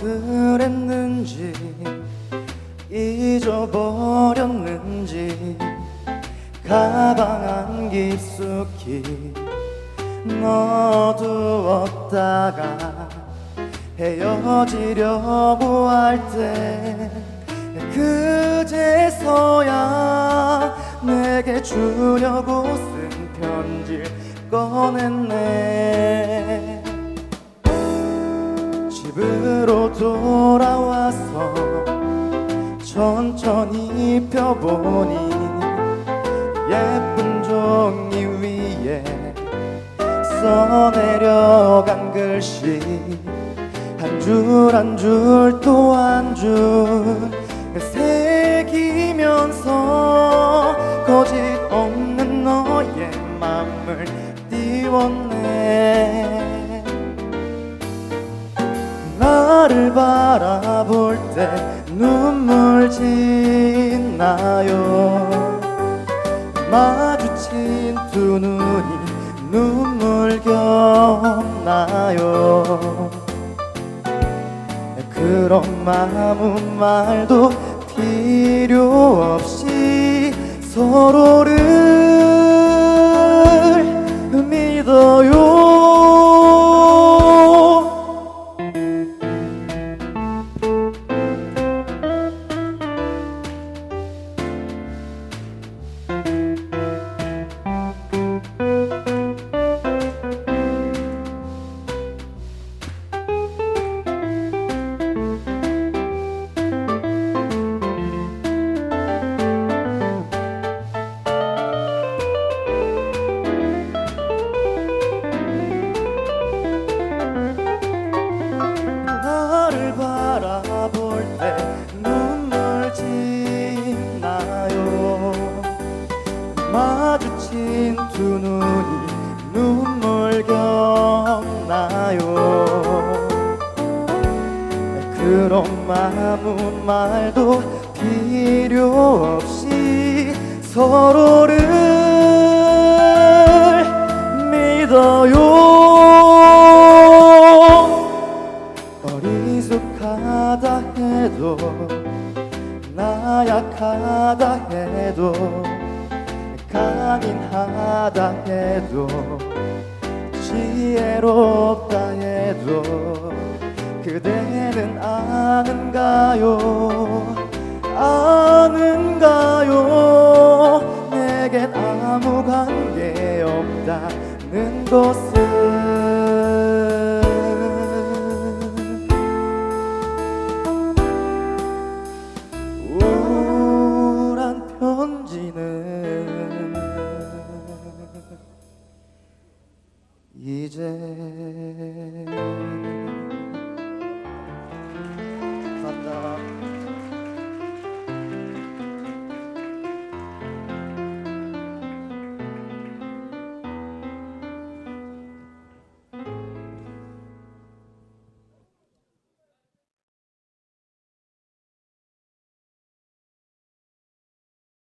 그랬는지 잊어버렸는지 가방 안 깊숙이 넣어두었다가 헤어지려고 할 때 그제서야 내게 주려고 쓴 편지 꺼냈네. 집으로 돌아와서 천천히 펴보니 예쁜 종이 위에 써내려간 글씨 한 줄 한 줄 또 한 줄 새기면서 거짓 없는 너의 맘을 띄웠네 나를 바라볼 때 눈물 짓나요? 마주친 두 눈이 눈물 겹나요? 그런 마음 말도 필요 없이 서로를 마주친 두 눈이 눈물 겹나요? 그런 마음 말도 필요 없이 서로를 믿어요. 어리숙하다 해도 나약하다 해도 강인하다 해도 지혜롭다 해도 그대는 아는가요? 아는가요? 내겐 아무 관계 없다는 것을